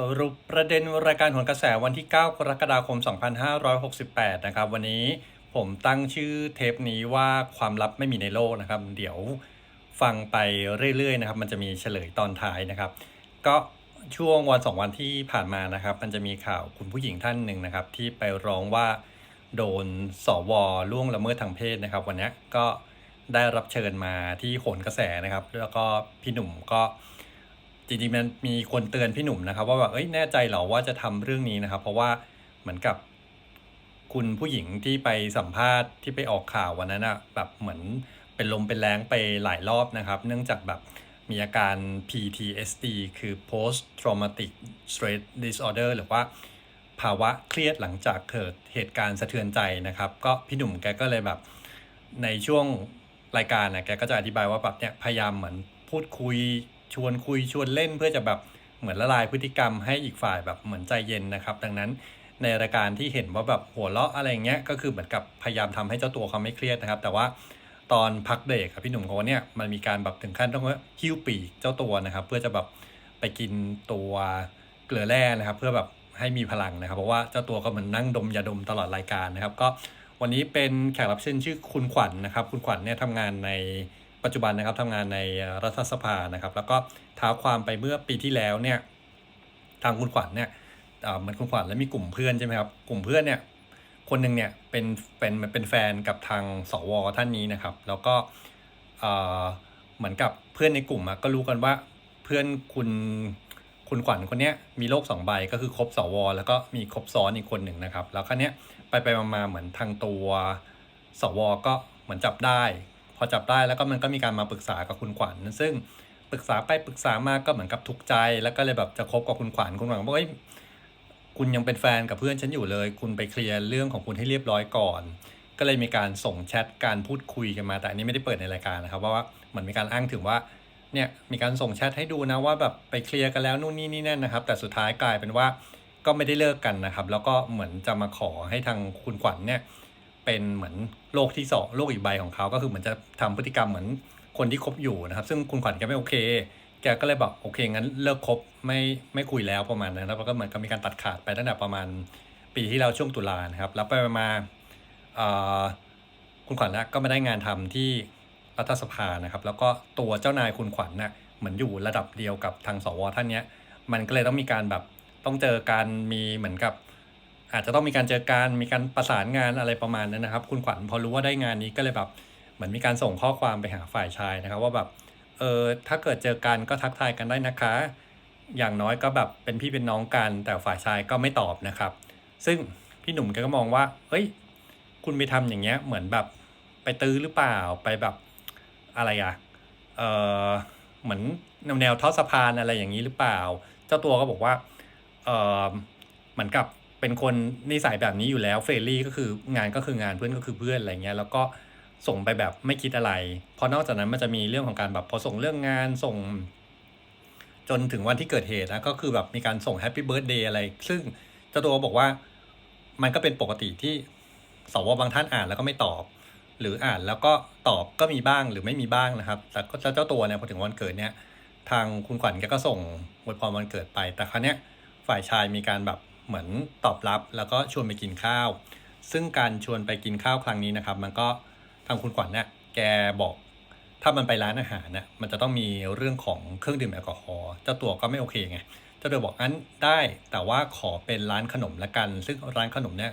สรุปประเด็นรายการผลกระแสวันที่ 9 กรกฎาคม 2568 นะครับ วันนี้ผมตั้งชื่อเทปนี้ว่าความลับไม่มีในโลกนะครับ เดี๋ยวฟังไปเรื่อยๆนะครับ มันจะมีเฉลยตอนท้ายนะครับ ก็ช่วงวันสองวันที่ผ่านมานะครับ มันจะมีข่าวคุณผู้หญิงท่านหนึ่งนะครับ ที่ไปร้องว่าโดนสวล่วงละเมิดทางเพศนะครับ วันนี้ก็ได้รับเชิญมาที่โหนกระแสนะครับ แล้วก็พี่หนุ่มก็ จริงๆมันมีคนเตือนพี่หนุ่มนะครับ ว่าแบบเอ้ยแน่ใจเหรอว่าจะทำเรื่องนี้นะครับ เพราะว่าเหมือนกับคุณผู้หญิงที่ไปสัมภาษณ์ที่ไปออกข่าววันนั้นอะแบบเหมือนเป็นลมเป็นแรงไปหลายรอบนะครับ เนื่องจากแบบมีอาการ PTSD คือ post traumatic stress disorder หรือว่าภาวะเครียดหลังจากเกิดเหตุการณ์สะเทือนใจนะครับ ก็พี่หนุ่มแกก็เลยแบบในช่วงรายการนะแกก็จะอธิบายว่าแบบเนี่ยพยายามเหมือนพูดคุย ชวนคุยชวนเล่นเพื่อจะแบบเหมือนละลายพฤติกรรมให้อีกฝ่ายแบบเหมือนใจเย็นนะครับ ดังนั้นในรายการที่เห็นว่าแบบหัวเราะอะไรเงี้ยก็คือเหมือนกับพยายามทำให้เจ้าตัวเขาไม่เครียดนะครับ แต่ว่าตอนพักเบรกครับพี่หนุ่มเขาเนี่ยมันมีการแบบถึงขั้นต้องว่าหิ้วปีกเจ้าตัวนะครับ เพื่อจะแบบไปกินตัวเกลือแร่นะครับ เพื่อแบบให้มีพลังนะครับ เพราะว่าเจ้าตัวก็เหมือนนั่งดมยาดมตลอดรายการนะครับ ก็วันนี้เป็นแขกรับเชิญชื่อคุณขวัญนะครับ คุณขวัญเนี่ยทำงานใน ปัจจุบันนะครับทำงานในรัฐสภานะครับ แล้วก็ท้าความไปเมื่อปีที่แล้วเนี่ยทางคุณขวัญเนี่ยเหมันคุณขวัญแล้วมีกลุ่มเพื่อนใช่ไหมครับกลุ่มเพื่อนเนี่ยคนหนึ่งเนี่ยเป็นเป็นเป็นแฟนกับทางสวท่านนี้นะครับ แล้วก็เหมือนกับเพื่อนในกลุ่มอะก็รู้กันว่าเพื่อนคุณคุณขวัญคนเนี้ยมีโรคสองใบก็คือครบสว แล้วก็มีครบซ้อนอีกคนหนึ่งนะครับ แล้วครั้เนี้ยไปไปมาเหมือนทางตัวสว ก็เหมือนจับได้ พอจับได้แล้วก็มันก็มีการมาปรึกษากับคุณขวัญซึ่งปรึกษาไปปรึกษามาก็เหมือนกับทุกใจ แล้วก็เลยแบบจะคบกับคุณขวัญคุณขวัญบอกว่าเอ้ยคุณยังเป็นแฟนกับเพื่อนฉันอยู่เลย คุณไปเคลียร์เรื่องของคุณให้เรียบร้อยก่อน ก็เลยมีการส่งแชทการพูดคุยกันมา แต่อันนี้ไม่ได้เปิดในรายการนะครับว่าเหมือนมีการอ้างถึงว่าเนี่ยมีการส่งแชทให้ดูนะว่าแบบไปเคลียร์กันแล้วนู่นนี่นี่นั่นนะครับ แต่สุดท้ายกลายเป็นว่าก็ไม่ได้เลิกกันนะครับ แล้วก็เหมือนจะมาขอให้ทางคุณขวัญเนี่ย เป็นเหมือนโลกที่สองโลกอีกใบของเขาก็คือเหมือนจะทำพฤติกรรมเหมือนคนที่คบอยู่นะครับ ซึ่งคุณขวัญแกไม่โอเค แกก็เลยบอกโอเคงั้นเลิกคบไม่ไม่คุยแล้วประมาณนั้นแล้วก็เหมือนกับมีการตัดขาดไปตั้งแต่ประมาณปีที่แล้วช่วงตุลานะครับ แล้วไปมาคุณขวัญก็ไม่ได้งานทำที่รัฐสภานะครับ แล้วก็ตัวเจ้านายคุณขวัญน่ะเหมือนอยู่ระดับเดียวกับทางสวท่านเนี้ย มันก็เลยต้องมีการแบบต้องเจอการมีเหมือนกับ อาจจะต้องมีการเจอการมีการประสานงานอะไรประมาณนั้นนะครับ คุณขวัญพอรู้ว่าได้งานนี้ก็เลยแบบเหมือนมีการส่งข้อความไปหาฝ่ายชายนะครับ ว่าแบบเออถ้าเกิดเจอกันก็ทักทายกันได้นะคะ อย่างน้อยก็แบบเป็นพี่เป็นน้องกัน แต่ฝ่ายชายก็ไม่ตอบนะครับ ซึ่งพี่หนุ่มแกก็มองว่าเฮ้ย คุณไปทำอย่างเงี้ยเหมือนแบบไปตื้อหรือเปล่าไปแบบอะไรอะเออเหมือนแนวแนวทอดสะพานอะไรอย่างนี้หรือเปล่า เจ้าตัวก็บอกว่าเออเหมือนกับ เป็นคนนิสัยแบบนี้อยู่แล้วเฟรนลี่ก็คืองานก็คืองานเพื่อนก็คือเพื่อนอะไรเงี้ยแล้วก็ส่งไปแบบไม่คิดอะไร เพราะนอกจากนั้นมันจะมีเรื่องของการแบบพอส่งเรื่องงานส่ง จนถึงวันที่เกิดเหตุนะก็คือแบบมีการส่งแฮปปี้เบิร์ดเดย์อะไร ซึ่งเจ้าตัวบอกว่ามันก็เป็นปกติที่สวบางท่านอ่านแล้วก็ไม่ตอบ หรืออ่านแล้วก็ตอบก็มีบ้างหรือไม่มีบ้างนะครับ แต่ก็เจ้าตัวเนี่ยพอถึงวันเกิดเนี่ย ทางคุณขวัญแกก็ส่งอวยพรวันเกิดไป แต่ครั้งเนี้ยฝ่ายชายมีการแบบ เหมือนตอบรับแล้วก็ชวนไปกินข้าว ซึ่งการชวนไปกินข้าวครั้งนี้นะครับ มันก็ทางคุณขวัญเนี่ยแกบอกถ้ามันไปร้านอาหารเนี่ยมันจะต้องมีเรื่องของเครื่องดื่มแอลกอฮอล์เจ้าตัวก็ไม่โอเคไงเจ้าตัวบอกอันได้แต่ว่าขอเป็นร้านขนมละกัน ซึ่งร้านขนมเนี่ย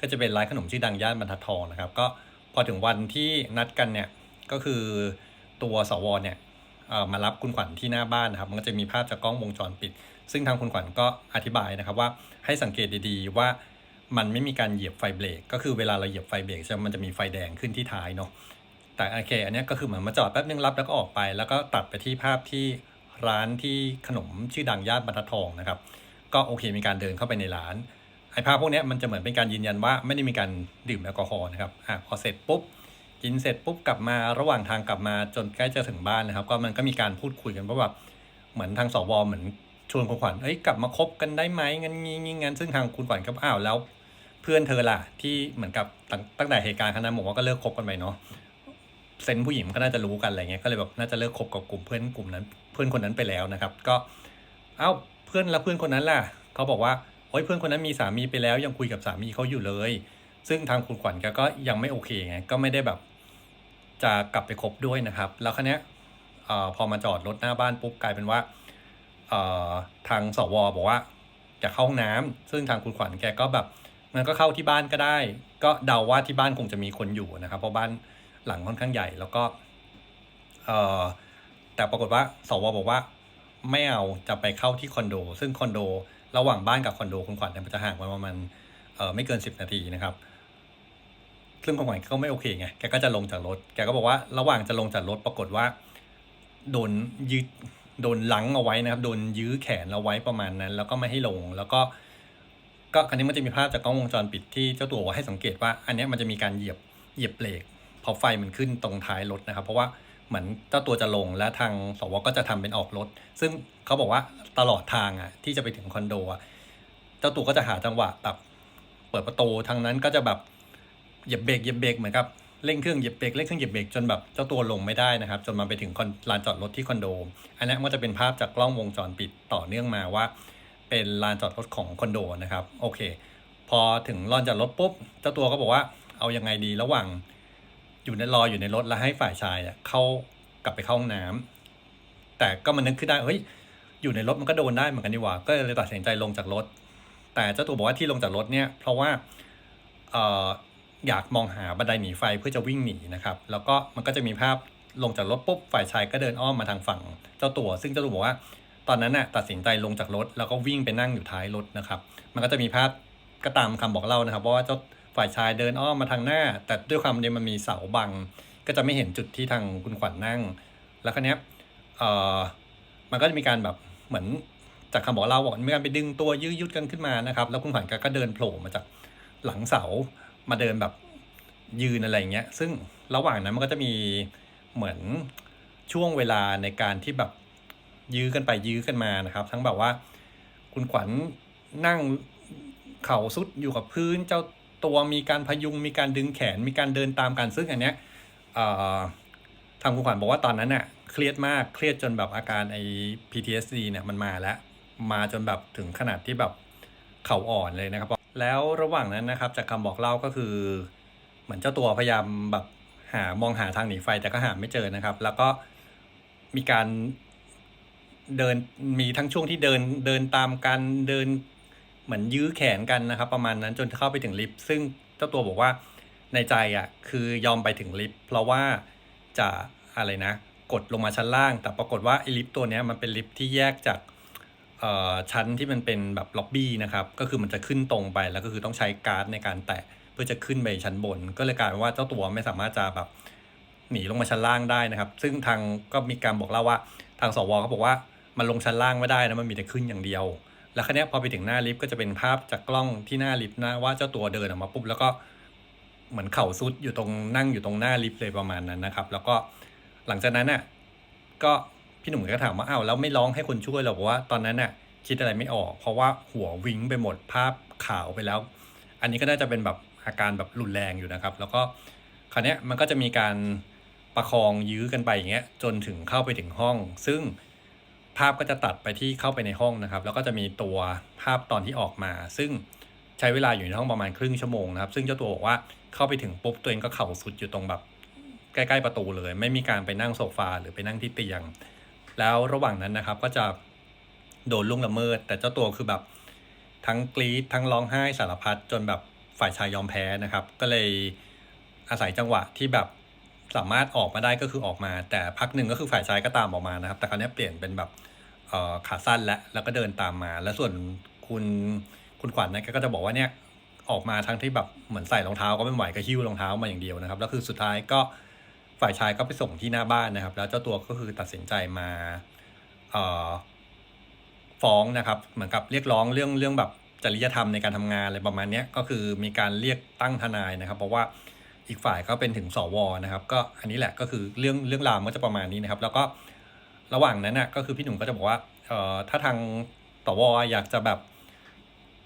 ก็จะเป็นร้านขนมชื่อดังย่านบรรทัดทองนะครับ ก็พอถึงวันที่นัดกันเนี่ยก็คือตัวสวเนี่ยเอ่อมารับคุณขวัญที่หน้าบ้านนะครับ มันก็จะมีภาพจากกล้องวงจรปิด ซึ่งทางคุณขวัญก็อธิบายนะครับว่าให้สังเกตดีๆว่ามันไม่มีการเหยียบไฟเบรกก็คือเวลาเราเหยียบไฟเบรกจะมันจะมีไฟแดงขึ้นที่ท้ายเนาะแต่โอเคอันนี้ก็คือเหมือนมาจอดแป๊บนึงรับแล้วก็ออกไป แล้วก็ตัดไปที่ภาพที่ร้านที่ขนมชื่อดังย่านบรรทัดทองนะครับ ก็โอเคมีการเดินเข้าไปในร้านไอ้ภาพพวกนี้มันจะเหมือนเป็นการยืนยันว่าไม่ได้มีการดื่มแอลกอฮอล์นะครับอะพอเสร็จปุ๊บกินเสร็จปุ๊บกลับมาระหว่างทางกลับมาจนใกล้จะถึงบ้านนะครับ ก็มันก็มีการพูดคุยกันว่าแบบเหมือนทางสวเหมือน ชวนคุณขวัญเอ้ยกลับมาคบกันได้ไหมงั้นงี้งี้งั้นซึ่งทางคุณขวัญก็อ้าวแล้ว เพื่อนเธอล่ะที่เหมือนกับตั้งตั้งแต่เหตุการณ์ครั้งนั้นบอกว่าก็เลิกคบกันไปเนาะเซนผู้หญิงก็น่าจะรู้กันอะไรเงี้ยก็เลยแบบน่าจะเลิกคบกับกลุ่มเพื่อนกลุ่มนั้น เพื่อนคนนั้นไปแล้วนะครับ ก็เอ้าเพื่อนแล้วเพื่อนคนนั้นล่ะเขาบอกว่าโอ้ยเพื่อนคนนั้นมีสามีไปแล้วยังคุยกับสามีเขาอยู่เลย ซึ่งทางคุณขวัญกก็ยังไม่โอเคไงก็ไม่ได้แบบจะกลับไปคบด้วยนะครับ แล้วครั้นี้ยเอ่อพอมาจอดรถหน้าบ้านปุ๊บกลายเป็นว่า ทางสวบอกว่าจะเข้าห้องน้ำซึ่งทางคุณขวัญแกก็แบบมันก็เข้าที่บ้านก็ได้ ก็เดาว่าที่บ้านคงจะมีคนอยู่นะครับ เพราะบ้านหลังค่อนข้างใหญ่แล้วก็เออแต่ปรากฏว่าสวบอกว่าไม่เอาจะไปเข้าที่คอนโด ซึ่งคอนโด ระหว่างบ้านกับคอนโดคุณขวัญเนี่ยมันจะห่างกันประมาณเออไม่เกินสิบนาทีนะครับซึ่งคุณขวัญก็ไม่โอเคไงแกก็จะลงจากรถแกก็บอกว่าระหว่างจะลงจากรถปรากฏว่าโดนยืด โดนลังเอาไว้นะครับ โดนยื้อแขนเอาไว้ประมาณนั้น แล้วก็ไม่ให้ลง แล้วก็ ก็ครั้นี้มันจะมีภาพจากกล้องวงจรปิดที่เจ้าตัวให้สังเกตว่า อันนี้มันจะมีการเหยียบเหยียบเบรกพอไฟมันขึ้นตรงท้ายรถนะครับ เพราะว่าเหมือนเจ้าตัวจะลงและทางสวก็จะทำเป็นออกรถ ซึ่งเขาบอกว่าตลอดทางอะที่จะไปถึงคอนโดอะเจ้าตัวก็จะหาจังหวะแบบเปิดประตูทางนั้นก็จะแบบเหยียบเบรกเหยียบเบรกเหมือนกับ เร่งเครื่องเหยียบเบรกเร่งเครื่องเหยียบเบรกจนแบบเจ้าตัวลงไม่ได้นะครับ จนมาไปถึงลานจอดรถที่คอนโด อันนี้มันจะเป็นภาพจากกล้องวงจรปิดต่อเนื่องมาว่า เป็นลานจอดรถของคอนโดนะครับโอเค พอถึงลานจอดรถปุ๊บเจ้าตัวก็บอกว่าเอายังไงดีระหว่างอยู่ในรออยู่ในรถแล้วให้ฝ่ายชายอะเข้ากลับไปเข้าห้องน้ำแต่ก็มันนึกขึ้นได้เฮ้ยอยู่ในรถมันก็โดนได้เหมือนกันดีกว่า ก็เลยตัดสินใจลงจากรถ แต่เจ้าตัวบอกว่าที่ลงจากรถเนี่ย เพราะว่าเอยากมองหาบันไดหนีไฟเพื่อจะวิ่งหนีนะครับแล้วก็มันก็จะมีภาพลงจากรถปุ๊บฝ่ายชายก็เดินอ้อมมาทางฝั่งเจ้าตัว ซึ่งเจ้าตัวบอกว่า ตอนนั้นน่ะตัดสินใจลงจากรถแล้วก็วิ่งไปนั่งอยู่ท้ายรถนะครับ มันก็จะมีภาพก็ตามคำบอกเล่านะครับเพราะว่าเจ้าฝ่ายชายเดินอ้อมมาทางหน้า แต่ด้วยความที่มันมีเสาบัง ก็จะไม่เห็นจุดที่ทางคุณขวัญนั่ง แล้วครั้นี้เอ่อมันก็จะมีการแบบเหมือนจากคำบอกเล่าบอกมีการไปดึงตัวยื้อยุดกันขึ้นมานะครับ แล้วคุณขวัญก็เดินโผล่มาจากหลังเสา มาเดินแบบยืนอะไรเงี้ย ซึ่งระหว่างนั้นมันก็จะมีเหมือนช่วงเวลาในการที่แบบยื้อกันไปยื้อกันมานะครับ ทั้งแบบว่า คุณขวัญนั่งเข่าสุดอยู่กับพื้น เจ้าตัวมีการพยุง มีการดึงแขน มีการเดินตามกันซึ่งอันเนี้ยทางคุณขวัญบอกว่าตอนนั้นน่ะเครียดมากเครียดจนแบบอาการไอ้ PTSD เนี่ยมันมาแล้ว มาจนแบบถึงขนาดที่แบบเข่าอ่อนเลยนะครับ แล้วระหว่างนั้นนะครับจากคำบอกเล่าก็คือ เหมือนเจ้าตัวพยายามแบบหามองหาทางหนีไฟแต่ก็หาไม่เจอนะครับ แล้วก็มีการเดินมีทั้งช่วงที่เดินเดินตามกันเดินเหมือนยื้อแขนกันนะครับ ประมาณนั้นจนเข้าไปถึงลิฟต์ซึ่งเจ้าตัวบอกว่าในใจอะคือยอมไปถึงลิฟต์เพราะว่าจะอะไรนะ กดลงมาชั้นล่าง แต่ปรากฏว่าไอ้ลิฟต์ตัวนี้มันเป็นลิฟต์ที่แยกจาก ชั้นที่มันเป็นแบบล็อบบี้นะครับ ก็คือมันจะขึ้นตรงไปแล้วก็คือต้องใช้การ์ดในการแตะเพื่อจะขึ้นไปชั้นบน ก็เลยกลายเป็นว่าเจ้าตัวไม่สามารถจะแบบหนีลงมาชั้นล่างได้นะครับ ซึ่งทางก็มีการบอกเล่าว่า ทางสวเขาบอกว่ามันลงชั้นล่างไม่ได้นะมันมีแต่ขึ้นอย่างเดียว แล้วครั้นี้พอไปถึงหน้าลิฟต์ก็จะเป็นภาพจากกล้องที่หน้าลิฟต์นะว่าเจ้าตัวเดินออกมาปุ๊บแล้วก็เหมือนเข่าซุดอยู่ตรงนั่งอยู่ตรงหน้าลิฟต์เลยประมาณนั้นนะครับ แล้วก็หลังจากนั้นน่ะก็ พี่หนุ่มก็ถามว่าอ้าวแล้วไม่ร้องให้คนช่วยเหรอบอกว่าตอนนั้นน่ะคิดอะไรไม่ออก เพราะว่าหัววิงไปหมดภาพขาวไปแล้ว อันนี้ก็น่าจะเป็นแบบอาการแบบรุนแรงอยู่นะครับ แล้วก็คราวเนี้ยมันก็จะมีการประคองยื้อกันไปอย่างเงี้ยจนถึงเข้าไปถึงห้อง ซึ่งภาพก็จะตัดไปที่เข้าไปในห้องนะครับ แล้วก็จะมีตัวภาพตอนที่ออกมา ซึ่งใช้เวลาอยู่ในห้องประมาณครึ่งชั่วโมงนะครับ ซึ่งเจ้าตัวบอกว่าเข้าไปถึงปุ๊บตัวเองก็เข่าสุดอยู่ตรงแบบใกล้ ๆ ประตูเลย ไม่มีการไปนั่งโซฟาหรือไปนั่งที่เตียง แล้วระหว่างนั้นนะครับก็จะโดนล่วงละเมิด แต่เจ้าตัวคือแบบทั้งกรีดทั้งร้องไห้สารพัดจนแบบฝ่ายชายยอมแพ้นะครับ ก็เลยอาศัยจังหวะที่แบบสามารถออกมาได้ก็คือออกมา แต่พักหนึ่งก็คือฝ่ายชายก็ตามออกมานะครับ แต่คราวนี้เปลี่ยนเป็นแบบเออขาสั้นและแล้วก็เดินตามมา แล้วส่วนคุณคุณขวัญนะก็จะบอกว่าเนี่ยออกมาทั้งที่แบบเหมือนใส่รองเท้าก็ไม่ไหวก็หิ้วรองเท้ามาอย่างเดียวนะครับแล้วคือสุดท้ายก็ ฝ่ายชายก็ไปส่งที่หน้าบ้านนะครับ แล้วเจ้าตัวก็คือตัดสินใจมาฟ้องนะครับ เหมือนกับเรียกร้องเรื่องเรื่องแบบจริยธรรมในการทำงานอะไรประมาณนี้ก็คือมีการเรียกตั้งทนายนะครับ เพราะว่าอีกฝ่ายก็เป็นถึงสวนะครับ ก็อันนี้แหละก็คือเรื่องเรื่องราวมันจะประมาณนี้นะครับ แล้วก็ระหว่างนั้นน่ะก็คือพี่หนุ่มก็จะบอกว่าถ้าทางสวอยากจะแบบ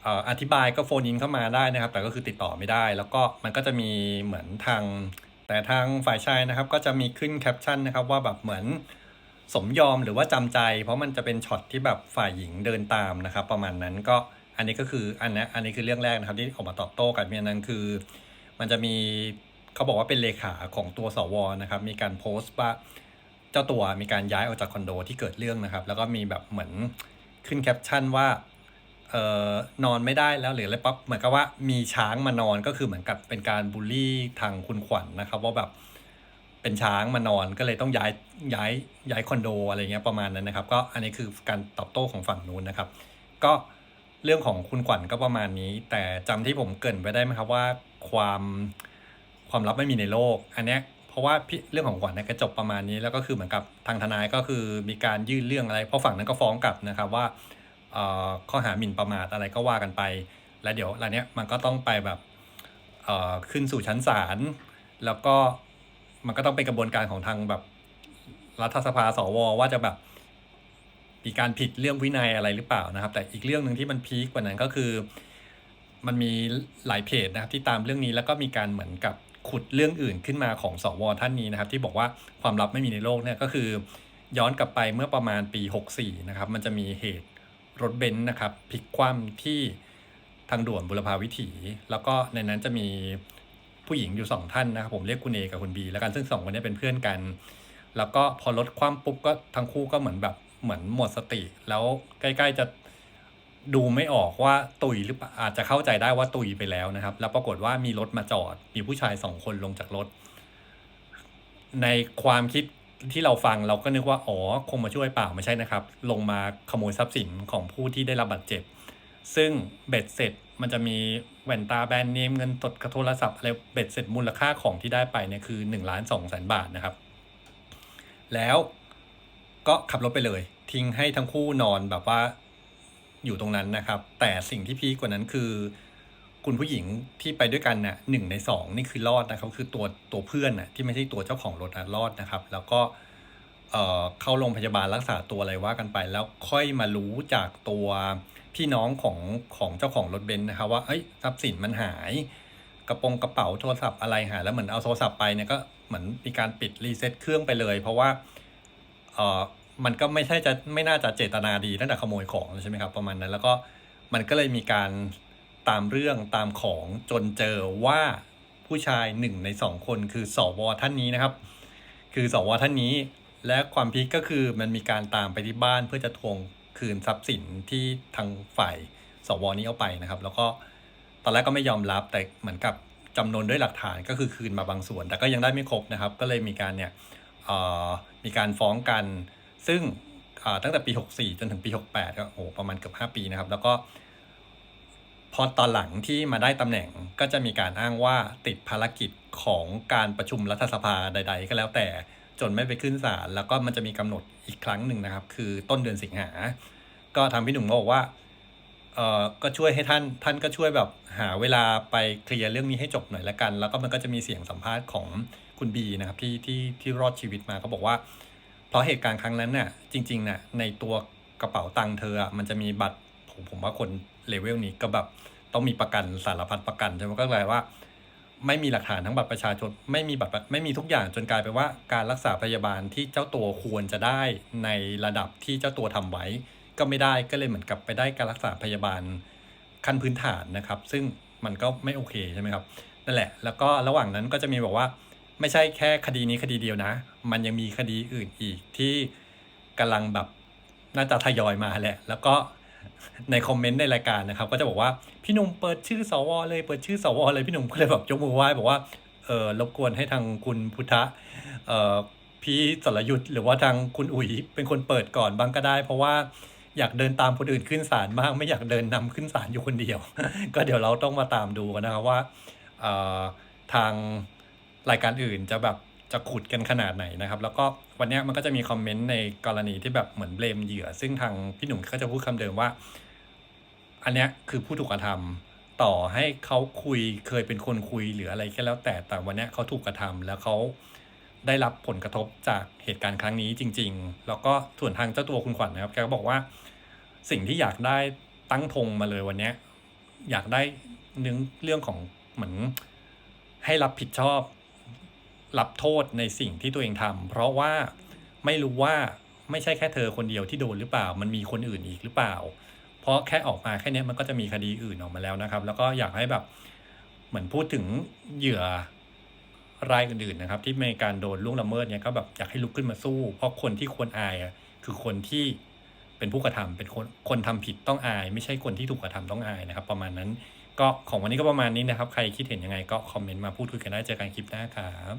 เอ่ออธิบายก็โฟนอินเข้ามาได้นะครับ แต่ก็คือติดต่อไม่ได้ แล้วก็มันก็จะมีเหมือนทาง แต่ทางฝ่ายชายนะครับก็จะมีขึ้นแคปชั่นนะครับว่าแบบเหมือนสมยอมหรือว่าจำใจ เพราะมันจะเป็นช็อตที่แบบฝ่ายหญิงเดินตามนะครับ ประมาณนั้นก็อันนี้ก็คืออันนี้อันนี้คือเรื่องแรกนะครับ ที่ออกมาตอบโต้กันเมียนั้นคือ มันจะมีเขาบอกว่าเป็นเลขาของตัวสวนะครับ มีการโพสต์ว่าเจ้าตัวมีการย้ายออกจากคอนโดที่เกิดเรื่องนะครับ แล้วก็มีแบบเหมือนขึ้นแคปชั่นว่า เอ่อนอนไม่ได้แล้วหรืออะไรปั๊บเหมือนกับว่ามีช้างมานอนก็คือเหมือนกับเป็นการบูลลี่ทางคุณขวัญนะครับ ว่าแบบเป็นช้างมานอนก็เลยต้องย้ายย้ายย้ายคอนโดอะไรเงี้ยประมาณนั้นนะครับ ก็อันนี้คือการตอบโต้ของฝั่งนู้นนะครับ ก็เรื่องของคุณขวัญก็ประมาณนี้ แต่จำที่ผมเกินไปได้ไหมครับว่าความความลับไม่มีในโลก อันเนี้ยเพราะว่าพี่เรื่องของขวัญเนี่ยก็จบประมาณนี้แล้วก็คือเหมือนกับทางทนายก็คือมีการยื่นเรื่องอะไร เพราะฝั่งนั้นก็ฟ้องกลับนะครับว่า ข้อหาหมิ่นประมาทอะไรก็ว่ากันไป แล้วเดี๋ยวอะไรเนี้ยมันก็ต้องไปแบบขึ้นสู่ชั้นศาลแล้วก็มันก็ต้องเป็นกระบวนการของทางแบบรัฐสภาสวว่าจะแบบมีการผิดเรื่องวินัยอะไรหรือเปล่านะครับ แต่อีกเรื่องหนึ่งที่มันพีคกว่านั้นก็คือ มันมีหลายเพจนะครับที่ตามเรื่องนี้แล้วก็มีการเหมือนกับขุดเรื่องอื่นขึ้นมาของสวท่านนี้นะครับ ที่บอกว่าความลับไม่มีในโลกเนี่ยก็คือย้อนกลับไปเมื่อประมาณปี 64นะครับมันจะมีเหตุ รถเบนซ์นะครับพลิกคว่ำที่ทางด่วนบุรพาวิถี แล้วก็ในนั้นจะมีผู้หญิงอยู่สองท่านนะครับผมเรียกคุณเอกับคุณบีแล้วกันซึ่งสองคนนี้เป็นเพื่อนกัน แล้วก็พอรถคว่ำปุ๊บก็ทั้งคู่ก็เหมือนแบบเหมือนหมดสติ แล้วใกล้ๆจะดูไม่ออกว่าตุยหรืออาจจะเข้าใจได้ว่าตุยไปแล้วนะครับ แล้วปรากฏว่ามีรถมาจอด มีผู้ชายสองคนลงจากรถ ในความคิด ที่เราฟังเราก็นึกว่า อ๋อ คงมาช่วยเปล่าไม่ใช่นะครับ ลงมาขโมยทรัพย์สินของผู้ที่ได้รับบาดเจ็บ ซึ่งเบ็ดเสร็จมันจะมีแว่นตาแบรนด์เนมเงินสดกระโทรศัพท์อะไรเบ็ดเสร็จมูลค่าของที่ได้ไปเนี่ยคือ1นล้านสองแสนบาทนะครับ แล้วก็ขับรถไปเลย ทิ้งให้ทั้งคู่นอนแบบว่าอยู่ตรงนั้นนะครับ แต่สิ่งที่พีกว่านั้นคือ คุณผู้หญิงที่ไปด้วยกันน่ะหนึ่งในสองนี่คือรอดนะครับคือตัวตัวเพื่อนน่ะที่ไม่ใช่ตัวเจ้าของรถนะรอดนะครับ แล้วก็เออเข้าโรงพยาบาลรักษาตัวอะไรว่ากันไป แล้วค่อยมารู้จากตัวพี่น้องของของเจ้าของรถเบนซ์นะครับว่าเอ้ยทรัพย์สินมันหาย กระโปรงกระเป๋าโทรศัพท์อะไรหายแล้วเหมือนเอาโทรศัพท์ไปเนี่ยก็เหมือนมีการปิดรีเซ็ตเครื่องไปเลย เพราะว่าเออมันก็ไม่ใช่จะไม่น่าจะเจตนาดีตั้งแต่ขโมยของใช่ไหมครับประมาณนั้น แล้วก็มันก็เลยมีการ ตามเรื่องตามของจนเจอว่าผู้ชายหนึ่งในสองคนคือสวท่านนี้นะครับ คือสวท่านนี้ และความพีคก็คือมันมีการตามไปที่บ้านเพื่อจะทวงคืนทรัพย์สินที่ทางฝ่ายสวนี้เอาไปนะครับ แล้วก็ตอนแรกก็ไม่ยอมรับแต่เหมือนกับจำนวนด้วยหลักฐานก็คือคืนมาบางส่วน แต่ก็ยังได้ไม่ครบนะครับ ก็เลยมีการเนี่ยเอ่อมีการฟ้องกัน ซึ่งอ่าตั้งแต่ปี 64 จนถึงปี 68ก็โอ้ประมาณเกือบ5 ปีนะครับ แล้วก็ อตอนหลังที่มาได้ตำแหน่งก็จะมีการอ้างว่าติดภารกิจของการประชุมรัฐสภาใด ๆ ก็แล้วแต่จนไม่ไปขึ้นศาลแล้วก็มันจะมีกำหนดอีกครั้งหนึ่งนะครับ คือต้นเดือนสิงหา ก็ทางพี่หนุ่มบอกว่าเออก็ช่วยให้ท่านท่านก็ช่วยแบบหาเวลาไปเคลียร์เรื่องนี้ให้จบหน่อยละกัน แล้วก็มันก็จะมีเสียงสัมภาษณ์ของคุณบีนะครับที่ที่ที่รอดชีวิตมาก็บอกว่า เพราะเหตุการณ์ครั้งนั้นน่ะจริงๆน่ะในตัวกระเป๋าตังค์เธออะมันจะมีบัตรผมผมว่าคน เลเวลนี้ก็แบบต้องมีประกันสารพัดประกันใช่ไหมก็เลยว่า ไม่มีหลักฐานทั้งบัตรประชาชนไม่มีบัตรไม่มีทุกอย่างจนกลายเป็นว่าการรักษาพยาบาลที่เจ้าตัวควรจะได้ในระดับที่เจ้าตัวทำไว้ ก็ไม่ได้ก็เลยเหมือนกับไปได้การรักษาพยาบาลขั้นพื้นฐานนะครับ ซึ่งมันก็ไม่โอเคใช่ไหมครับนั่นแหละ แล้วก็ระหว่างนั้นก็จะมีบอกว่า ไม่ใช่แค่คดีนี้คดีเดียวนะ มันยังมีคดีอื่นอีกที่กำลังแบบน่าจะทยอยมาแหละ แล้วก็ ในคอมเมนต์ในรายการนะครับ ก็จะบอกว่าพี่หนุ่มเปิดชื่อสวเลยเปิดชื่อสวเลยพี่หนุ่มก็เลยแบบยกมือไหว้บอกว่าเออรบกวนให้ทางคุณพุทธะเอ่อพี่สรยุทธ์หรือว่าทางคุณอุ๋ยเป็นคนเปิดก่อนบ้างก็ได้ เพราะว่าอยากเดินตามคนอื่นขึ้นศาลมาก ไม่อยากเดินนำขึ้นศาลอยู่คนเดียว ก็เดี๋ยวเราต้องมาตามดูกันนะครับว่าเออทางรายการอื่นจะแบบ จะขุดกันขนาดไหนนะครับ แล้วก็วันนี้มันก็จะมีคอมเมนต์ในกรณีที่แบบเหมือนเบลมเหยื่อ ซึ่งทางพี่หนุ่มก็จะพูดคำเดิมว่า อันนี้คือผู้ถูกกระทำต่อให้เขาคุยเคยเป็นคนคุยหรืออะไรก็แล้วแต่แต่วันนี้เขาถูกกระทำแล้วเขาได้รับผลกระทบจากเหตุการณ์ครั้งนี้จริง ๆ แล้วก็ส่วนทางเจ้าตัวคุณขวัญนะครับแกก็บอกว่าสิ่งที่อยากได้ตั้งธงมาเลยวันนี้อยากได้เรื่องเรื่องของเหมือนให้รับผิดชอบ รับโทษในสิ่งที่ตัวเองทำเพราะว่าไม่รู้ว่าไม่ใช่แค่เธอคนเดียวที่โดนหรือเปล่า มันมีคนอื่นอีกหรือเปล่า เพราะแค่ออกมาแค่นี้มันก็จะมีคดีอื่นออกมาแล้วนะครับ แล้วก็อยากให้แบบเหมือนพูดถึงเหยื่อรายอื่นๆนะครับ ที่มีการโดนล่วงละเมิดเนี่ยก็แบบอยากให้ลุกขึ้นมาสู้ เพราะคนที่ควรอายคือคนที่เป็นผู้กระทำเป็นคนคนทำผิดต้องอาย ไม่ใช่คนที่ถูกกระทำต้องอายนะครับ ประมาณนั้นก็ของวันนี้ก็ประมาณนี้นะครับ ใครคิดเห็นยังไงก็คอมเมนต์มาพูดคุยกันได้เจอกันคลิปหน้าครับ